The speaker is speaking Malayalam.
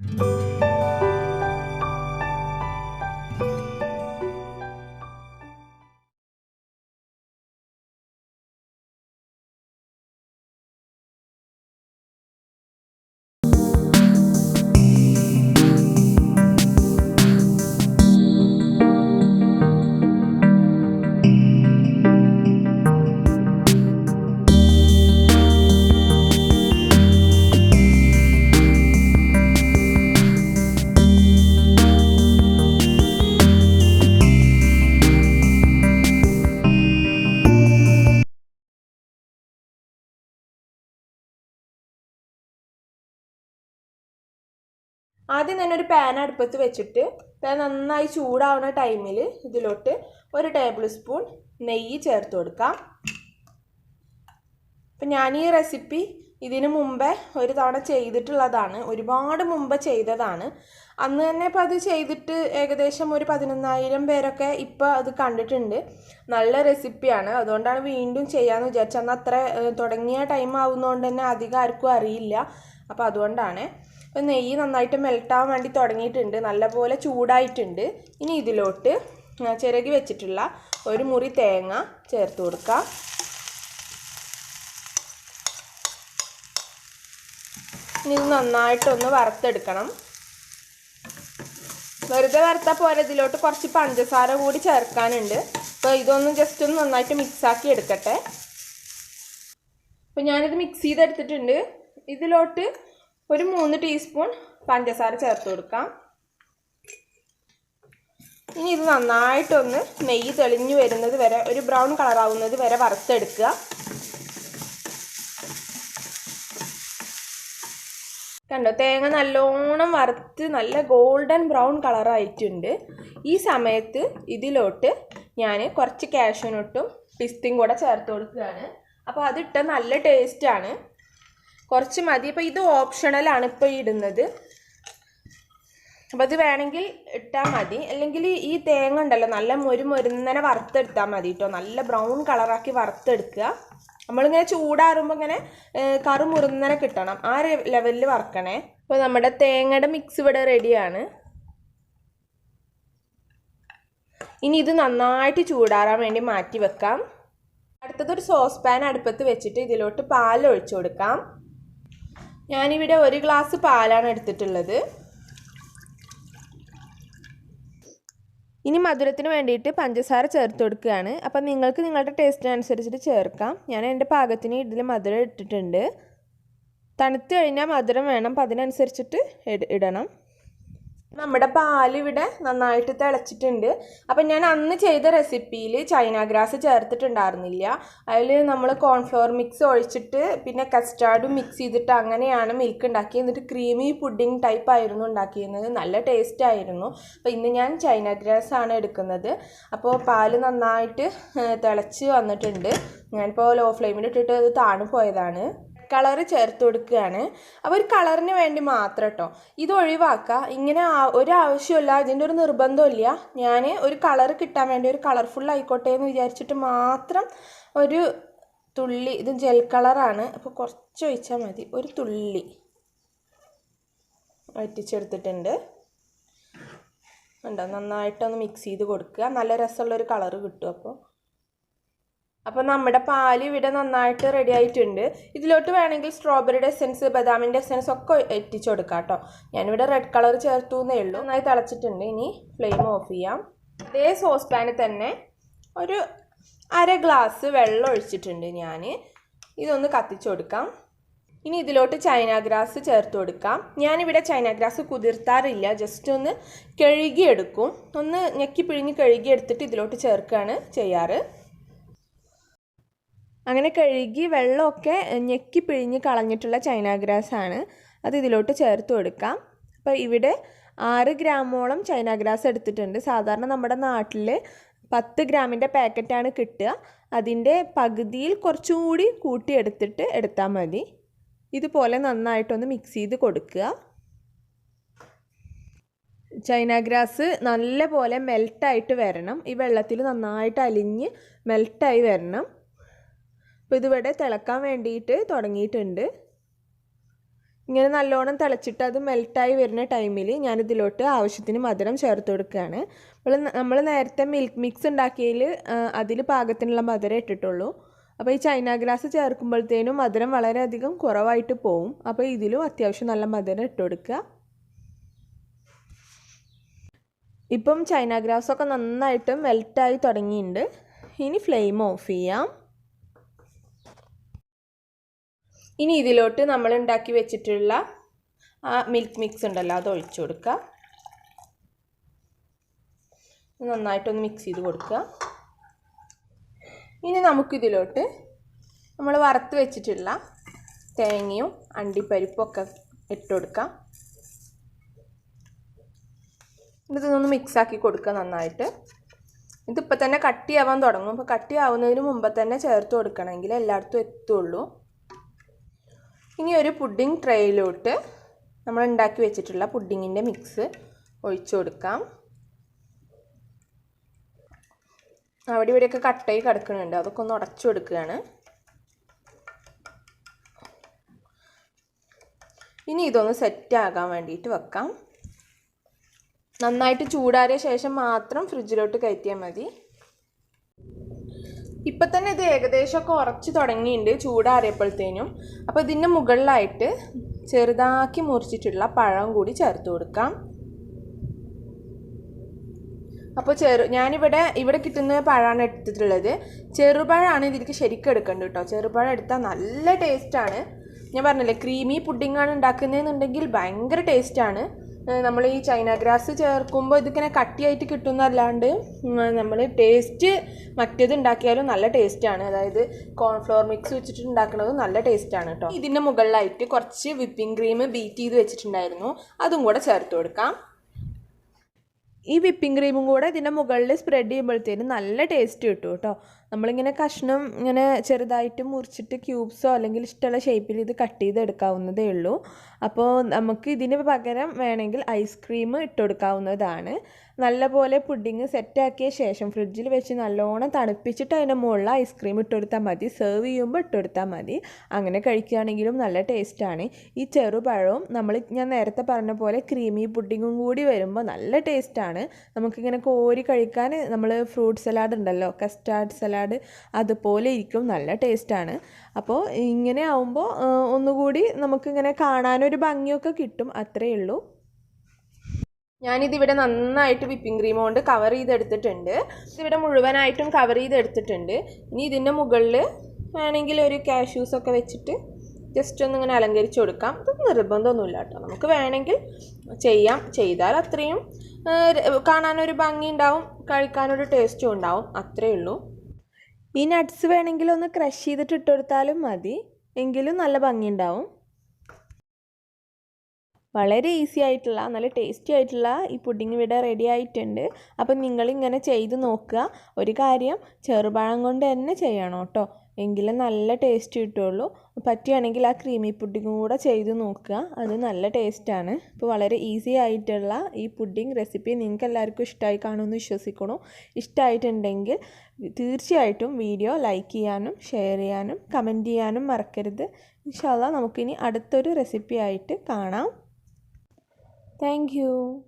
Música ആദ്യം തന്നെ ഒരു പാൻ അടുപ്പത്ത് വെച്ചിട്ട് പാൻ നന്നായി ചൂടാവുന്ന ടൈമിൽ ഇതിലോട്ട് ഒരു ടേബിൾ സ്പൂൺ നെയ്യ് ചേർത്ത് കൊടുക്കാം. അപ്പം ഞാൻ ഈ റെസിപ്പി ഇതിനു മുമ്പേ ഒരു തവണ ചെയ്തിട്ടുള്ളതാണ്. ഒരുപാട് മുമ്പ് ചെയ്തതാണ്. അന്ന് തന്നെ ഇപ്പോൾ അത് ചെയ്തിട്ട് ഏകദേശം ഒരു പതിനൊന്നായിരം പേരൊക്കെ ഇപ്പോൾ അത് കണ്ടിട്ടുണ്ട്. നല്ല റെസിപ്പിയാണ് അതുകൊണ്ടാണ് വീണ്ടും ചെയ്യാമെന്ന് വിചാരിച്ചത്. അന്ന് അത്ര തുടങ്ങിയ ടൈം ആവുന്നതുകൊണ്ട് തന്നെ അധികം ആർക്കും അറിയില്ല. അപ്പോൾ അതുകൊണ്ടാണ്. അപ്പോൾ നെയ്യ് നന്നായിട്ട് മെൽട്ടാൻ വേണ്ടി തുടങ്ങിയിട്ടുണ്ട്. നല്ലപോലെ ചൂടായിട്ടുണ്ട്. ഇനി ഇതിലോട്ട് ചിരകി വെച്ചിട്ടുള്ള ഒരു മുറി തേങ്ങ ചേർത്ത് കൊടുക്കാം. ഇനി ഇത് നന്നായിട്ടൊന്ന് വറുത്തെടുക്കണം. വെറുതെ വറുത്താൽ പോലെ ഇതിലോട്ട് കുറച്ച് പഞ്ചസാര കൂടി ചേർക്കാനുണ്ട്. അപ്പോൾ ഇതൊന്ന് ജസ്റ്റ് ഒന്ന് നന്നായിട്ട് മിക്സാക്കി എടുക്കട്ടെ. അപ്പോൾ ഞാനിത് മിക്സ് ചെയ്തെടുത്തിട്ടുണ്ട്. ഇതിലോട്ട് ഒരു മൂന്ന് ടീസ്പൂൺ പഞ്ചസാര ചേർത്ത് കൊടുക്കാം. ഇനി ഇത് നന്നായിട്ടൊന്ന് നെയ്യ് തെളിഞ്ഞു വരുന്നത് വരെ ഒരു ബ്രൗൺ കളറാവുന്നത് വരെ വറുത്തെടുക്കുക. കണ്ടോ തേങ്ങ നല്ലോണം വറുത്ത് നല്ല ഗോൾഡൻ ബ്രൗൺ കളറായിട്ടുണ്ട്. ഈ സമയത്ത് ഇതിലോട്ട് ഞാൻ കുറച്ച് ക്യാഷ്യൂനൊട്ടും പിസ്തയും കൂടെ ചേർത്ത് കൊടുക്കുകയാണ്. അപ്പോൾ അതിട്ട നല്ല ടേസ്റ്റാണ്. കുറച്ച് മതി. അപ്പോൾ ഇത് ഓപ്ഷണലാണ് ഇപ്പോൾ ഇടുന്നത്. അപ്പോൾ ഇത് വേണമെങ്കിൽ ഇട്ടാൽ മതി. അല്ലെങ്കിൽ ഈ തേങ്ങ ഉണ്ടല്ലോ നല്ല മൊരു മൊരുന്നനെ വറുത്തെടുത്താൽ മതി കേട്ടോ നല്ല ബ്രൗൺ കളറാക്കി വറുത്തെടുക്കുക. നമ്മളിങ്ങനെ ചൂടാറുമ്പോൾ ഇങ്ങനെ കറു മുറുന്നനെ കിട്ടണം. ആ ലെവലിൽ വറുക്കണേ. അപ്പോൾ നമ്മുടെ തേങ്ങയുടെ മിക്സ് ഇവിടെ റെഡിയാണ് ഇനി ഇത് നന്നായിട്ട് ചൂടാറാൻ വേണ്ടി മാറ്റി വെക്കാം. അടുത്തത് ഒരു സോസ് പാൻ അടുപ്പത്ത് വെച്ചിട്ട് ഇതിലോട്ട് പാൽ ഒഴിച്ചു കൊടുക്കാം. ഞാനിവിടെ ഒരു ഗ്ലാസ് പാലാണ് എടുത്തിട്ടുള്ളത്. ഇനി മധുരത്തിന് വേണ്ടിയിട്ട് പഞ്ചസാര ചേർത്ത് കൊടുക്കുകയാണ്. അപ്പം നിങ്ങൾക്ക് നിങ്ങളുടെ ടേസ്റ്റിനനുസരിച്ചിട്ട് ചേർക്കാം. ഞാൻ എന്റെ പാകത്തിന് ഇതിൽ മധുരം ഇട്ടിട്ടുണ്ട്. തണുത്ത് കഴിഞ്ഞാൽ മധുരം വേണം. അപ്പം അതിനനുസരിച്ചിട്ട് ഇടണം. നമ്മുടെ പാൽ ഇവിടെ നന്നായിട്ട് തിളച്ചിട്ടുണ്ട്. അപ്പം ഞാൻ അന്ന് ചെയ്ത റെസിപ്പിയിൽ ചൈന ഗ്രാസ് ചേർത്തിട്ടുണ്ടായിരുന്നില്ല. അതിൽ നമ്മൾ കോൺഫ്ലവർ മിക്സ് ഒഴിച്ചിട്ട് പിന്നെ കസ്റ്റാർഡും മിക്സ് ചെയ്തിട്ട് അങ്ങനെയാണ് മിൽക്ക് ഉണ്ടാക്കിയത് എന്നിട്ട് ക്രീമി പുഡിംഗ് ടൈപ്പ് ആയിരുന്നു ഉണ്ടാക്കിയിരുന്നത്. നല്ല ടേസ്റ്റ് ആയിരുന്നു. അപ്പോൾ ഇന്ന് ഞാൻ ചൈന ഗ്രാസ് ആണ് എടുക്കുന്നത്. അപ്പോൾ പാൽ നന്നായിട്ട് തിളച്ച് വന്നിട്ടുണ്ട്. ഞാനിപ്പോൾ ലോ ഫ്ലെയിമിൽ ഇട്ടിട്ട് അത് താണു പോയതാണ് കളർ ചേർത്ത് കൊടുക്കുകയാണ്. അപ്പോൾ ഒരു കളറിന് വേണ്ടി മാത്രം കേട്ടോ ഇത് ഒഴിവാക്കുക. ഇങ്ങനെ ഒരു ആവശ്യമില്ല. ഇതിന്റെ ഒരു നിർബന്ധമില്ല ഞാൻ ഒരു കളർ കിട്ടാൻ വേണ്ടി ഒരു കളർഫുൾ ആയിക്കോട്ടെ എന്ന് വിചാരിച്ചിട്ട് മാത്രം ഒരു തുള്ളി ഇത് ജെൽ കളറാണ്. അപ്പോൾ കുറച്ച് ഒഴിച്ചാൽ മതി. ഒരു തുള്ളി വറ്റിച്ചെടുത്തിട്ടുണ്ട്. ഉണ്ടോ നന്നായിട്ടൊന്ന് മിക്സ് ചെയ്ത് കൊടുക്കുക. നല്ല രസമുള്ളൊരു കളറ് കിട്ടും അപ്പോൾ. അപ്പോൾ നമ്മുടെ പാൽ ഇവിടെ നന്നായിട്ട് റെഡി ആയിട്ടുണ്ട്. ഇതിലോട്ട് വേണമെങ്കിൽ സ്ട്രോബെറിയുടെ എസെൻസ് ബദാമിന്റെ എസെൻസ് ഒക്കെ എത്തിച്ചു കൊടുക്കാം കേട്ടോ ഞാനിവിടെ റെഡ് കളർ ചേർത്തു എന്നേ ഉള്ളൂ. നന്നായി തിളച്ചിട്ടുണ്ട്. ഇനി ഫ്ലെയിം ഓഫ് ചെയ്യാം. അതേ സോസ് പാനിൽ തന്നെ ഒരു അര ഗ്ലാസ് വെള്ളം ഒഴിച്ചിട്ടുണ്ട് ഞാൻ ഇതൊന്ന് കത്തിച്ചു കൊടുക്കാം. ഇനി ഇതിലോട്ട് ചൈന ഗ്രാസ് ചേർത്ത് കൊടുക്കാം. ഞാനിവിടെ ചൈന ഗ്രാസ് കുതിർത്താറില്ല. ജസ്റ്റ് ഒന്ന് കഴുകിയെടുക്കും. ഒന്ന് ഞെക്കി പിഴിഞ്ഞ് കഴുകിയെടുത്തിട്ട് ഇതിലോട്ട് ചേർക്കുകയാണ് ചെയ്യാറ്. അങ്ങനെ കഴുകി വെള്ളമൊക്കെ ഞെക്കി പിഴിഞ്ഞ് കളഞ്ഞിട്ടുള്ള ചൈന ഗ്രാസ് ആണ്. അത് ഇതിലോട്ട് ചേർത്ത് കൊടുക്കാം. അപ്പോൾ ഇവിടെ ആറ് ഗ്രാമോളം ചൈന ഗ്രാസ് എടുത്തിട്ടുണ്ട്. സാധാരണ നമ്മുടെ നാട്ടിൽ പത്ത് ഗ്രാമിന്റെ പാക്കറ്റാണ് കിട്ടുക. അതിന്റെ പകുതിയിൽ കുറച്ചും കൂടി കൂട്ടിയെടുത്തിട്ട് എടുത്താൽ മതി. ഇതുപോലെ നന്നായിട്ടൊന്ന് മിക്സ് ചെയ്ത് കൊടുക്കുക. ചൈന ഗ്രാസ് നല്ല പോലെ മെൽട്ടായിട്ട് വരണം. ഈ വെള്ളത്തിൽ നന്നായിട്ട് അലിഞ്ഞ് മെൽട്ടായി വരണം. അപ്പോൾ ഇതിവിടെ തിളക്കാൻ വേണ്ടിയിട്ട് തുടങ്ങിയിട്ടുണ്ട്. ഇങ്ങനെ നല്ലോണം തിളച്ചിട്ട് അത് മെൽട്ടായി വരുന്ന ടൈമിൽ ഞാനിതിലോട്ട് ആവശ്യത്തിന് മധുരം ചേർത്ത് കൊടുക്കുകയാണ്. അപ്പോൾ നമ്മൾ നേരത്തെ മിൽക്ക് മിക്സ് ഉണ്ടാക്കിയതിൽ അതിൽ പാകത്തിനുള്ള മധുരം ഇട്ടിട്ടുള്ളൂ. അപ്പോൾ ഈ ചൈന ഗ്രാസ് ചേർക്കുമ്പോഴത്തേനും മധുരം വളരെയധികം കുറവായിട്ട് പോവും. അപ്പോൾ ഇതിലും അത്യാവശ്യം നല്ല മധുരം ഇട്ട് കൊടുക്കുക. ഇപ്പം ചൈന ഗ്രാസൊക്കെ നന്നായിട്ട് മെൽറ്റായി തുടങ്ങിയിട്ടുണ്ട്. ഇനി ഫ്ലെയിം ഓഫ് ചെയ്യാം. ഇനി ഇതിലോട്ട് നമ്മൾ ഉണ്ടാക്കി വെച്ചിട്ടുള്ള ആ മിൽക്ക് മിക്സ് ഉണ്ടല്ലോ അത് ഒഴിച്ചു കൊടുക്കുക. നന്നായിട്ടൊന്ന് മിക്സ് ചെയ്ത് കൊടുക്കുക. ഇനി നമുക്കിതിലോട്ട് നമ്മൾ വറുത്ത് വെച്ചിട്ടുള്ള തേങ്ങയും അണ്ടിപ്പരിപ്പും ഒക്കെ ഇട്ട് കൊടുക്കാം. ഇതൊന്ന് മിക്സാക്കി കൊടുക്കുക നന്നായിട്ട്. ഇതിപ്പോൾ തന്നെ കട്ടിയാവാൻ തുടങ്ങും. അപ്പോൾ കട്ടിയാവുന്നതിന് മുമ്പ് തന്നെ ചേർത്ത് കൊടുക്കണമെങ്കിൽ എല്ലായിടത്തും എത്തുള്ളൂ. ഇനി ഒരു പുഡിംഗ് ട്രേയിലോട്ട് നമ്മൾ ഉണ്ടാക്കി വെച്ചിട്ടുള്ള പുഡിങ്ങിന്റെ മിക്സ് ഒഴിച്ചു കൊടുക്കാം. അവിടെ ഇവിടെയൊക്കെ കട്ടയിൽ കിടക്കുന്നുണ്ട്. അതൊക്കെ ഒന്ന് ഉടച്ചു കൊടുക്കുകയാണ്. ഇനി ഇതൊന്ന് സെറ്റ് ആകാൻ വേണ്ടിയിട്ട് വെക്കാം. നന്നായിട്ട് ചൂടാറിയ ശേഷം മാത്രം ഫ്രിഡ്ജിലോട്ട് കയറ്റിയാൽ മതി. ഇപ്പം തന്നെ ഇത് ഏകദേശമൊക്കെ ഉറച്ച് തുടങ്ങിയിട്ടുണ്ട് ചൂടാറിയപ്പോഴത്തേനും. അപ്പോൾ ഇതിന്റെ മുകളിലായിട്ട് ചെറുതാക്കി മുറിച്ചിട്ടുള്ള പഴം കൂടി ചേർത്ത് കൊടുക്കാം. അപ്പോൾ ചെറു ഞാനിവിടെ ഇവിടെ കിട്ടുന്ന പഴമാണ് എടുത്തിട്ടുള്ളത്. ചെറുപഴമാണ് ഇതിലേക്ക് ശരിക്കും എടുക്കേണ്ടത് കേട്ടോ. ചെറുപഴം എടുത്താൽ നല്ല ടേസ്റ്റാണ് ഞാൻ പറഞ്ഞില്ലേ ക്രീമി പുഡിങ്ങാണ് ഉണ്ടാക്കുന്നതെന്നുണ്ടെങ്കിൽ ഭയങ്കര ടേസ്റ്റാണ് നമ്മൾ ഈ ചൈന ഗ്രാസ് ചേർക്കുമ്പോൾ ഇതിങ്ങനെ കട്ടിയായിട്ട് കിട്ടുന്നല്ലാണ്ട് നമ്മൾ ടേസ്റ്റ് മറ്റേത് ഉണ്ടാക്കിയാലും നല്ല ടേസ്റ്റാണ് അതായത് കോൺഫ്ലോർ മിക്സ് വെച്ചിട്ട് ഉണ്ടാക്കുന്നത് നല്ല ടേസ്റ്റാണ് കേട്ടോ ഇതിന്റെ മുകളിലായിട്ട് കുറച്ച് വിപ്പിംഗ് ക്രീം ബീറ്റ് ചെയ്ത് വെച്ചിട്ടുണ്ടായിരുന്നു. അതും കൂടെ ചേർത്ത് കൊടുക്കാം. ഈ വിപ്പിംഗ് ക്രീമും കൂടെ ഇതിന്റെ മുകളിൽ സ്പ്രെഡ് ചെയ്യുമ്പോഴത്തേനും നല്ല ടേസ്റ്റ് കിട്ടും കേട്ടോ നമ്മളിങ്ങനെ കഷ്ണം ഇങ്ങനെ ചെറുതായിട്ട് മുറിച്ചിട്ട് ക്യൂബ്സോ അല്ലെങ്കിൽ ഇഷ്ടമുള്ള ഷേപ്പിൽ ഇത് കട്ട് ചെയ്തെടുക്കാവുന്നതേ ഉള്ളൂ. അപ്പോൾ നമുക്ക് ഇതിന് പകരം വേണമെങ്കിൽ ഐസ്ക്രീം ഇട്ട് കൊടുക്കാവുന്നതാണ്. നല്ലപോലെ പുഡിങ് സെറ്റാക്കിയ ശേഷം ഫ്രിഡ്ജിൽ വെച്ച് നല്ലോണം തണുപ്പിച്ചിട്ട് അതിന്റെ മുകളിൽ ഐസ്ക്രീം ഇട്ട് കൊടുത്താൽ മതി. സെർവ് ചെയ്യുമ്പോൾ ഇട്ട് കൊടുത്താൽ മതി. അങ്ങനെ കഴിക്കുകയാണെങ്കിലും നല്ല ടേസ്റ്റാണ് ഈ ചെറുപഴവും നമ്മൾ ഞാൻ നേരത്തെ പറഞ്ഞ പോലെ ക്രീമി പുഡിങ്ങും കൂടി വരുമ്പോൾ നല്ല ടേസ്റ്റാണ് നമുക്കിങ്ങനെ കോരി കഴിക്കാൻ നമ്മൾ ഫ്രൂട്ട് സലാഡ് ഉണ്ടല്ലോ കസ്റ്റാർഡ് സലാഡ് അതുപോലെ ഇരിക്കും. നല്ല ടേസ്റ്റാണ് അപ്പോൾ ഇങ്ങനെ ആവുമ്പോൾ ഒന്നുകൂടി നമുക്കിങ്ങനെ കാണാനൊരു ഭംഗിയൊക്കെ കിട്ടും. അത്രയേ ഉള്ളൂ. ഞാനിതിവിടെ നന്നായിട്ട് വിപ്പിംഗ് ക്രീം കൊണ്ട് കവർ ചെയ്തെടുത്തിട്ടുണ്ട്. ഇതിവിടെ മുഴുവനായിട്ടും കവർ ചെയ്തെടുത്തിട്ടുണ്ട്. ഇനി ഇതിന്റെ മുകളിൽ വേണമെങ്കിൽ ഒരു കാഷ്യൂസ് ഒക്കെ വെച്ചിട്ട് ജസ്റ്റ് ഒന്ന് ഇങ്ങനെ അലങ്കരിച്ച് കൊടുക്കാം. ഇത് നിർബന്ധമൊന്നുമില്ല കേട്ടോ. നമുക്ക് വേണമെങ്കിൽ ചെയ്യാം. ചെയ്താൽ അത്രയും കാണാനൊരു ഭംഗി ഉണ്ടാവും കഴിക്കാനൊരു ടേസ്റ്റും ഉണ്ടാവും. അത്രയേ ഉള്ളൂ. ഈ നട്ട്സ് വേണമെങ്കിൽ ഒന്ന് ക്രഷ് ചെയ്തിട്ട് ഇട്ട് കൊടുത്താലും മതി. എങ്കിലും നല്ല ഭംഗി ഉണ്ടാവും. വളരെ ഈസി ആയിട്ടുള്ള നല്ല ടേസ്റ്റി ആയിട്ടുള്ള ഈ പുഡിംഗ് ഇവിടെ റെഡി ആയിട്ടുണ്ട്. അപ്പം നിങ്ങളിങ്ങനെ ചെയ്ത് നോക്കുക. ഒരു കാര്യം ചെറുപഴം കൊണ്ട് തന്നെ ചെയ്യണം കേട്ടോ. എങ്കിലും നല്ല ടേസ്റ്റ് കിട്ടുള്ളൂ. പറ്റുകയാണെങ്കിൽ ആ ക്രീമി പുഡിങ്ങും കൂടെ ചെയ്ത് നോക്കുക. അത് നല്ല ടേസ്റ്റാണ് ഇപ്പോൾ വളരെ ഈസി ആയിട്ടുള്ള ഈ പുഡിംഗ് റെസിപ്പി നിങ്ങൾക്ക് എല്ലാവർക്കും ഇഷ്ടമായി കാണുമെന്ന് വിശ്വസിക്കണു ഇഷ്ടമായിട്ടുണ്ടെങ്കിൽ തീർച്ചയായിട്ടും വീഡിയോ ലൈക്ക് ചെയ്യാനും ഷെയർ ചെയ്യാനും കമന്റ് ചെയ്യാനും മറക്കരുത്. ഇൻഷാല്ല നമുക്കിനി അടുത്തൊരു റെസിപ്പി ആയിട്ട് കാണാം. Thank you.